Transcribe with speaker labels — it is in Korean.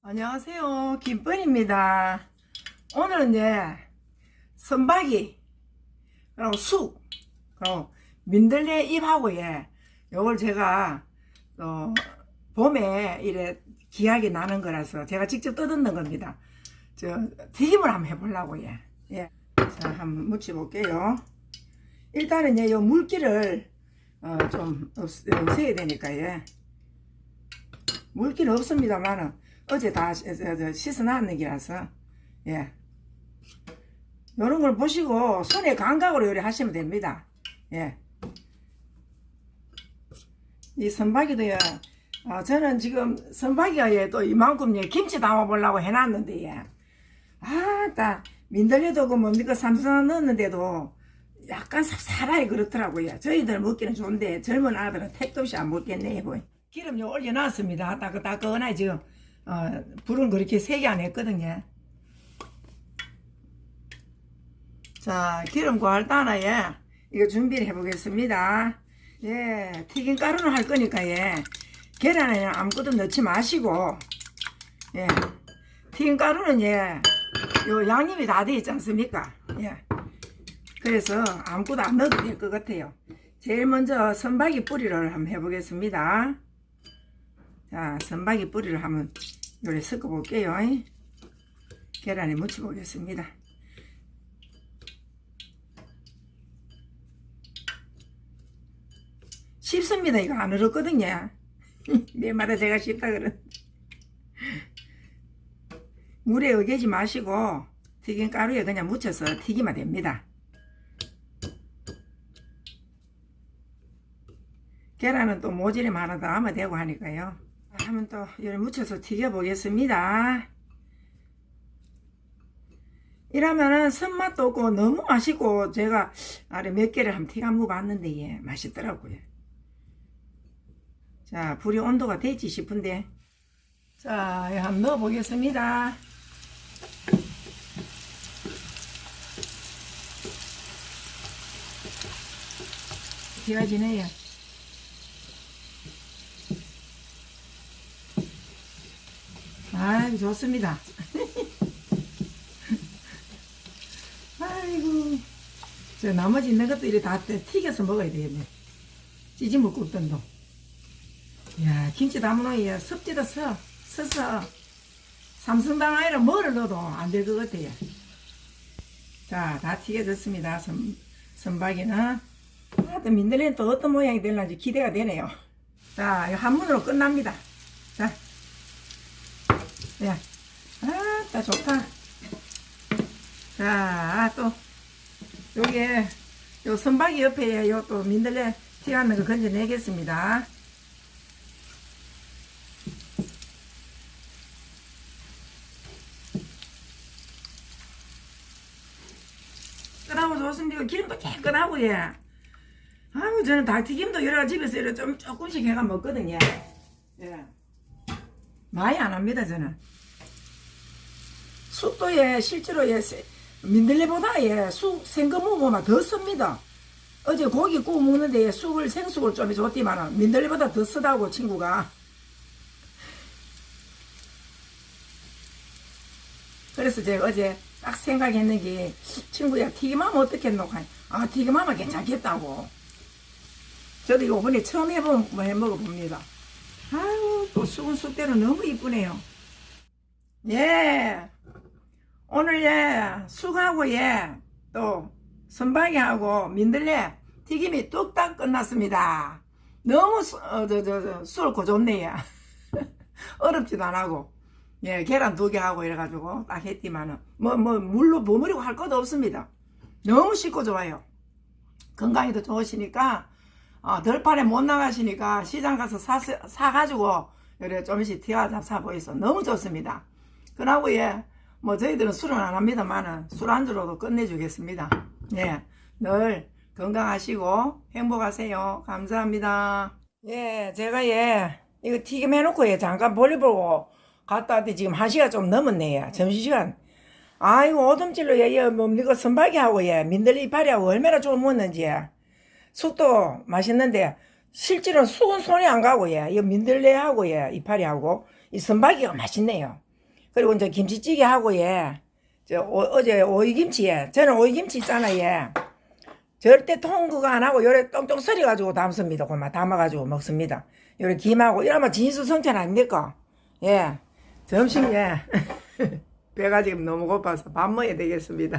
Speaker 1: 안녕하세요. 김뻔입니다. 오늘은 이제 선박이, 그리고 쑥, 그리고 민들레 잎하고 예, 요걸 제가, 어, 봄에 이래 기하게 나는 거라서 제가 직접 뜯는 겁니다. 저, 튀김을 한번 해보려고 예. 예. 자, 한번 묻혀 볼게요. 일단은 예, 요 물기를, 어, 좀 없, 없애야 되니까 예. 물기는 없습니다만은 어제 다저 씻어놨는 기라서. 예. 요런 걸 보시고 손에 감각으로 요리 하시면 됩니다. 예 이 선박이도요 어, 저는 지금 선박이가 예, 또 이만큼 예, 김치 담아보려고 해놨는데 예. 아따 민들레도 그 뭡니까? 삼선 넣었는데도 약간 삽살하게 그렇더라고요. 저희들 먹기는 좋은데 젊은 아들은 택도 없이 안 먹겠네 뭐. 기름 요 올려놨습니다. 따끈따끈하게 지금 어, 불은 그렇게 세게 안 했거든요. 자, 기름 고할따나 예, 이거 준비를 해보겠습니다. 예, 튀김 가루는 할 거니까 예, 계란에 아무것도 넣지 마시고 예, 튀김 가루는 예, 요 양념이 다 돼 있지 않습니까? 예, 그래서 아무것도 안 넣어도 될 것 같아요. 제일 먼저 선박이 뿌리를 한번 해보겠습니다. 자, 선박이 뿌리를 한번 요래 섞어 볼게요. 계란에 묻혀 보겠습니다. 쉽습니다. 이거 안 어렵거든요. 매마다 제가 쉽다 그런. 물에 어개지 마시고 튀김 가루에 그냥 묻혀서 튀기면 됩니다. 계란은 또 모질이 더 하면 되고 하니까요. 한번 또 이렇게 묻혀서 튀겨 보겠습니다. 이러면은 손맛도 없고 너무 맛있고 제가 아래 몇 개를 한번 튀겨 먹어봤는데 예 맛있더라고요. 자 불이 온도가 되지 싶은데 자 한번 넣어 보겠습니다. 튀어지네요. 아이고 좋습니다. 아이고 저 나머지 있는 것도 이렇게 다 튀겨서 먹어야 되겠네. 찌짐을 굽던도. 야 김치 담으노에 섭지도 서 서서 삼성당 아이라 뭐를 넣어도 안 될 것 같아요. 자 다 튀겨졌습니다. 선, 선박이는 하여튼 민들레는 또 어떤 모양이 될는지 기대가 되네요. 자, 이거 한문으로 끝납니다. 자, 야, 아따 좋다. 자, 또 요게 요 선박이 옆에 요 또 민들레 튀어나는 거 건져내겠습니다. 끈하고 좋습니다. 기름도 깨끗하고 예. 아유 저는 닭튀김도 여러 집에서 이렇게 좀 조금씩 해가 먹거든요. 예. 많이 안 합니다 저는. 쑥도 예 실제로 예 세- 민들레보다 예 쑥 생거 먹으면 더 씁니다. 어제 고기 구워 먹는데 예, 쑥을 생쑥을 좀 줬디만은 민들레보다 더 쓰다고 친구가. 그래서 제가 어제 딱 생각했는 게 친구야 튀김하면 어떻겠노? 아 튀김하면 괜찮겠다고. 저도 이번에 처음 해본 해 먹어봅니다. 아유 또 쑥은 쑥대로 너무 이쁘네요. 예. 오늘 예 쑥하고 예또 선박이하고 민들레 튀김이 뚝딱 끝났습니다. 너무 수, 어, 좋네요. 어렵지도 안 하고. 예, 계란 두 개 하고 이래가지고 딱 했지만은 뭐, 뭐, 물로 버무리고 할 것도 없습니다. 너무 쉽고 좋아요. 건강에도 좋으시니까, 어, 덜판에 못 나가시니까 시장 가서 사, 사가지고 이래 좀씩 티와 잡사 보이소. 너무 좋습니다. 그러고 예, 뭐 저희들은 술은 안 합니다만은 술 안주로도 끝내주겠습니다. 예, 늘 건강하시고 행복하세요. 감사합니다. 예, 제가 예, 이거 튀김 해놓고 예, 잠깐 볼일 보고 갔다 왔더니 지금 한 시간 좀 넘었네요. 점심시간. 아이고, 오줌질로 예, 예, 뭡니까, 선박이하고 예, 민들레 이파리하고 얼마나 좋은 먹는지 예. 쑥도 맛있는데, 실제로 쑥은 손이 안 가고 예, 이 민들레하고 예, 이파리하고 이 선박이가 맛있네요. 그리고 이제 김치찌개 하고 예. 저 어, 제 오이김치 예. 저는 오이김치 있잖아 예. 절대 통 그거 안 하고 요래 똥똥 썰이 가지고 담습니다. 그만 담아 가지고 먹습니다. 요래 김하고 이러면 진수성찬 아닙니까? 예. 점심 예. 배가 지금 너무 고파서 밥 먹어야 되겠습니다.